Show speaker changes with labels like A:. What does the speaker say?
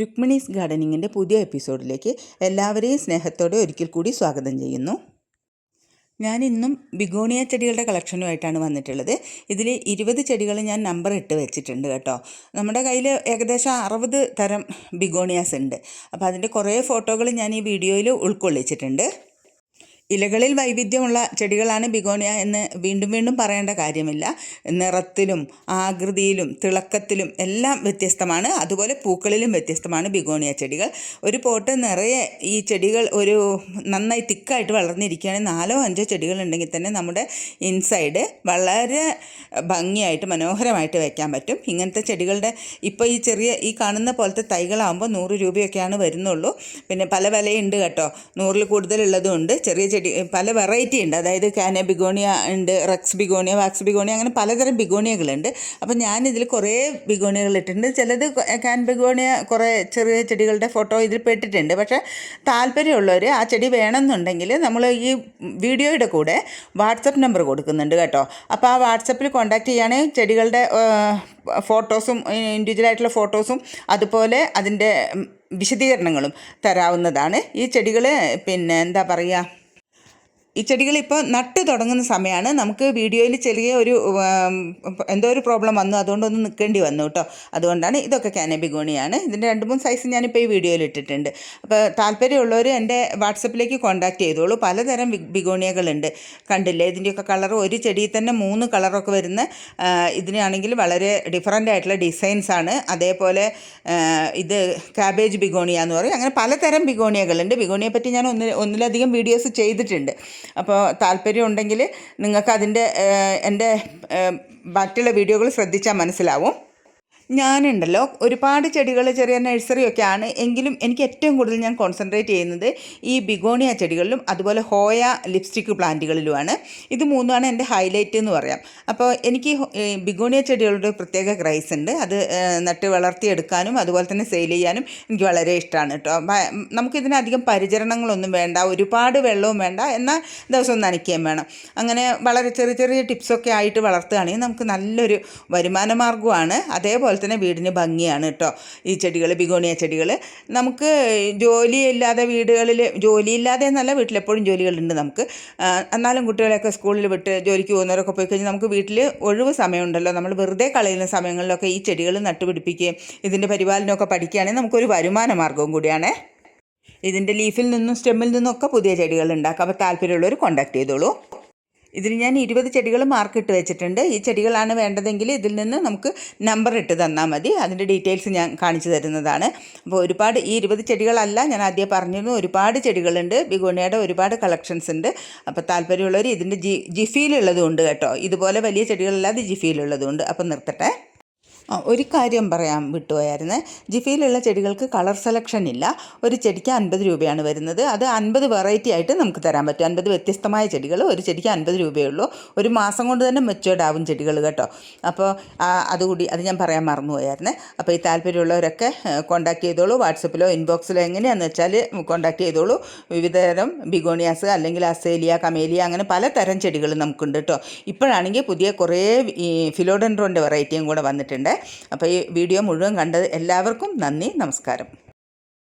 A: രുക്മിണീസ് ഗാർഡനിങ്ങിന്റെ പുതിയ എപ്പിസോഡിലേക്ക് എല്ലാവരെയും സ്നേഹത്തോടെ ഒരിക്കൽ കൂടി സ്വാഗതം ചെയ്യുന്നു. ഞാൻ ഇന്നും ബിഗോണിയ ചെടികളുടെ കളക്ഷനുമായിട്ടാണ് വന്നിട്ടുള്ളത്. ഇതിൽ ഇരുപത് ചെടികൾ ഞാൻ നമ്പർ ഇട്ട് വെച്ചിട്ടുണ്ട് കേട്ടോ. നമ്മുടെ കയ്യിൽ ഏകദേശം അറുപത് തരം ബിഗോണിയാസ് ഉണ്ട്. അപ്പോൾ അതിന്റെ കുറേ ഫോട്ടോകൾ ഞാൻ ഈ വീഡിയോയിൽ ഉൾക്കൊള്ളിച്ചിട്ടുണ്ട്. ഇലകളിൽ വൈവിധ്യമുള്ള ചെടികളാണ് ബിഗോണിയ എന്ന് വീണ്ടും വീണ്ടും പറയേണ്ട കാര്യമില്ല. നിറത്തിലും ആകൃതിയിലും തിളക്കത്തിലും എല്ലാം വ്യത്യസ്തമാണ്. അതുപോലെ പൂക്കളിലും വ്യത്യസ്തമാണ് ബിഗോണിയ ചെടികൾ. ഒരു പോട്ട് നിറയെ ഈ ചെടികൾ ഒരു നന്നായി തിക്കായിട്ട് വളർന്നിരിക്കുകയാണെങ്കിൽ നാലോ അഞ്ചോ ചെടികൾ ഉണ്ടെങ്കിൽ തന്നെ നമ്മുടെ ഇൻസൈഡ് വളരെ ഭംഗിയായിട്ട് മനോഹരമായിട്ട് വയ്ക്കാൻ പറ്റും. ഇങ്ങനത്തെ ചെടികളുടെ ഇപ്പോൾ ഈ ചെറിയ ഈ കാണുന്ന പോലത്തെ തൈകളാകുമ്പോൾ നൂറ് രൂപയൊക്കെയാണ് വരുന്നുള്ളൂ. പിന്നെ പല വിലയുണ്ട് കേട്ടോ. നൂറിൽ കൂടുതലുള്ളതും ഉണ്ട്. ചെറിയ ചെടി പല വെറൈറ്റി ഉണ്ട്. അതായത് കാന ബിഗോണിയ ഉണ്ട് റക്സ് ബിഗോണിയ വാക്സ് ബിഗോണിയ അങ്ങനെ പലതരം ബിഗോണിയകളുണ്ട്. അപ്പം ഞാനിതിൽ കുറേ ബിഗോണിയകൾ ഇട്ടിട്ടുണ്ട്. ചിലത് കാൻ ബിഗോണിയ കുറേ ചെറിയ ചെടികളുടെ ഫോട്ടോ ഇതിൽ പെട്ടിട്ടുണ്ട്. പക്ഷേ താല്പര്യമുള്ളവർ ആ ചെടി വേണമെന്നുണ്ടെങ്കിൽ നമ്മൾ ഈ വീഡിയോയുടെ കൂടെ വാട്സപ്പ് നമ്പർ കൊടുക്കുന്നുണ്ട് കേട്ടോ. അപ്പോൾ ആ വാട്സപ്പിൽ കോൺടാക്റ്റ് ചെയ്യുകയാണെങ്കിൽ ചെടികളുടെ ഫോട്ടോസും ഇൻഡിവിജ്വലായിട്ടുള്ള ഫോട്ടോസും അതുപോലെ അതിന്റെ വിശദീകരണങ്ങളും തരാവുന്നതാണ്. ഈ ചെടികൾ പിന്നെ എന്താ പറയുക ഈ ചെടികൾ ഇപ്പോൾ നട്ട് തുടങ്ങുന്ന സമയമാണ് നമുക്ക് വീഡിയോയിൽ ചെറിയ ഒരു എന്തോ ഒരു പ്രോബ്ലം വന്നു. അതുകൊണ്ടൊന്ന് നിൽക്കേണ്ടി വന്നു കേട്ടോ അതുകൊണ്ടാണ് ഇതൊക്കെ കാനബിഗോണിയാണ്. ഇതിന്റെ രണ്ട് മൂന്ന് സൈസ് ഞാനിപ്പോൾ ഈ വീഡിയോയിൽ ഇട്ടിട്ടുണ്ട്. അപ്പോൾ താല്പര്യമുള്ളവർ എന്റെ വാട്സപ്പിലേക്ക് കോൺടാക്റ്റ് ചെയ്തോളൂ. പലതരം ബിഗോണിയകളുണ്ട്. കണ്ടില്ലേ? ഇതിന്റെയൊക്കെ കളർ ഒരു ചെടിയിൽ തന്നെ മൂന്ന് കളറൊക്കെ വരുന്ന ഇതിനാണെങ്കിൽ വളരെ ഡിഫറന്റ് ആയിട്ടുള്ള ഡിസൈൻസ് ആണ്. അതേപോലെ ഇത് കാബേജ് ബിഗോണിയ എന്ന് പറയും. അങ്ങനെ പലതരം ബിഗോണിയകളുണ്ട്. ബിഗോണിയെ പറ്റി ഞാൻ ഒന്ന് ഒന്നിലധികം വീഡിയോസ് ചെയ്തിട്ടുണ്ട്. അപ്പോൾ താല്പര്യം ഉണ്ടെങ്കിൽ നിങ്ങൾക്ക് അതിന്റെ എന്റെ ബാക്കിയുള്ള വീഡിയോകൾ ശ്രദ്ധിച്ചാൽ മനസ്സിലാവും. ഞാനുണ്ടല്ലോ. ഒരുപാട് ചെടികൾ ചെറിയ നഴ്സറിയൊക്കെയാണ് എങ്കിലും എനിക്ക് ഏറ്റവും കൂടുതൽ ഞാൻ കോൺസെൻട്രേറ്റ് ചെയ്യുന്നത് ഈ ബിഗോണിയ ചെടികളിലും അതുപോലെ ഹോയ ലിപ്സ്റ്റിക് പ്ലാന്റുകളിലുമാണ്. ഇത് മൂന്നുമാണ് എന്റെ ഹൈലൈറ്റ് എന്ന് പറയാം. അപ്പോൾ എനിക്ക് ബിഗോണിയ ചെടികളുടെ പ്രത്യേക ക്രൈസ് ഉണ്ട്. അത് നട്ട് വളർത്തിയെടുക്കാനും അതുപോലെ തന്നെ സെയിൽ ചെയ്യാനും എനിക്ക് വളരെ ഇഷ്ടമാണ് കേട്ടോ. നമുക്കിതിനധികം പരിചരണങ്ങളൊന്നും വേണ്ട ഒരുപാട് വെള്ളവും വേണ്ട. എന്നാൽ ദിവസം നനയ്ക്കുകയും വേണം. അങ്ങനെ വളരെ ചെറിയ ചെറിയ ടിപ്സൊക്കെ ആയിട്ട് വളർത്തുകയാണെങ്കിൽ നമുക്ക് നല്ലൊരു വരുമാന മാർഗമാണ് അതേപോലെ തന്നെ വീടിന് ഭംഗിയാണ് കേട്ടോ. ഈ ചെടികൾ ബിഗോണിയ ചെടികൾ നമുക്ക് ജോലിയില്ലാതെ വീടുകളിൽ ജോലിയില്ലാതെ എന്നല്ല വീട്ടിലെപ്പോഴും ജോലികളുണ്ട് നമുക്ക്. എന്നാലും കുട്ടികളെയൊക്കെ സ്കൂളിൽ വിട്ട് ജോലിക്ക് പോകുന്നവരൊക്കെ പോയി കഴിഞ്ഞാൽ നമുക്ക് വീട്ടിൽ ഒഴിവ് സമയമുണ്ടല്ലോ. നമ്മൾ വെറുതെ കളയുന്ന സമയങ്ങളിലൊക്കെ ഈ ചെടികൾ നട്ടുപിടിപ്പിക്കുകയും ഇതിന്റെ പരിപാലനമൊക്കെ പഠിക്കുകയാണെങ്കിൽ നമുക്കൊരു വരുമാന മാർഗവും കൂടിയാണ്. ഇതിന്റെ ലീഫിൽ നിന്നും സ്റ്റെമ്മിൽ നിന്നും ഒക്കെ പുതിയ ചെടികൾ ഉണ്ടാക്കാം. അപ്പോൾ താല്പര്യമുള്ളവർ കോൺടാക്ട് ചെയ്തോളൂ. ഇതിൽ ഞാൻ ഇരുപത് ചെടികൾ മാർക്കിട്ട് വെച്ചിട്ടുണ്ട്. ഈ ചെടികളാണ് വേണ്ടതെങ്കിൽ ഇതിൽ നിന്ന് നമുക്ക് നമ്പർ ഇട്ട് തന്നാൽ മതി. അതിന്റെ ഡീറ്റെയിൽസ് ഞാൻ കാണിച്ചു തരുന്നതാണ്. അപ്പോൾ ഒരുപാട് ഈ ഇരുപത് ചെടികളല്ല ഞാൻ ആദ്യം പറഞ്ഞിരുന്നു ഒരുപാട് ചെടികളുണ്ട്. ബിഗോണിയുടെ ഒരുപാട് കളക്ഷൻസ് ഉണ്ട്. അപ്പോൾ താല്പര്യമുള്ളവർ ഇതിന്റെ ജി ജിഫിയിലുള്ളതും ഉണ്ട് കേട്ടോ. ഇതുപോലെ വലിയ ചെടികളല്ലാതെ ജിഫിയിലുള്ളതും ഉണ്ട് അപ്പോൾ നിർത്തട്ടെ. ഒരു കാര്യം പറയാൻ വിട്ടുപോയായിരുന്നു. ജിഫിയിലുള്ള ചെടികൾക്ക് കളർ സെലക്ഷൻ ഇല്ല. ഒരു ചെടിക്ക് അൻപത് രൂപയാണ് വരുന്നത്. അത് അൻപത് വെറൈറ്റി ആയിട്ട് നമുക്ക് തരാൻ പറ്റും. അൻപത് വ്യത്യസ്തമായ ചെടികൾ ഒരു ചെടിക്ക് അൻപത് രൂപയേ ഉള്ളൂ. ഒരു മാസം കൊണ്ട് തന്നെ മെച്ചുവേർഡ് ആവും ചെടികൾ കേട്ടോ. അപ്പോൾ അതുകൂടി അത് ഞാൻ പറയാൻ മറന്നുപോയായിരുന്നു. അപ്പോൾ ഈ താല്പര്യമുള്ളവരൊക്കെ കോൺടാക്ട് ചെയ്തോളൂ. വാട്സപ്പിലോ ഇൻബോക്സിലോ എങ്ങനെയാണെന്ന് വെച്ചാൽ കോൺടാക്ട് ചെയ്തോളൂ. വിവിധതരം ബിഗോണിയാസ് അല്ലെങ്കിൽ അസേലിയ കമേലിയ അങ്ങനെ പലതരം ചെടികൾ നമുക്കുണ്ട് കേട്ടോ. ഇപ്പോഴാണെങ്കിൽ പുതിയ കുറേ ഫിലോഡൻഡ്രോന്റെ വെറൈറ്റിയും കൂടെ വന്നിട്ടുണ്ട്. അപ്പോൾ ഈ വീഡിയോ മുഴുവൻ കണ്ടത് എല്ലാവർക്കും നന്ദി നമസ്കാരം.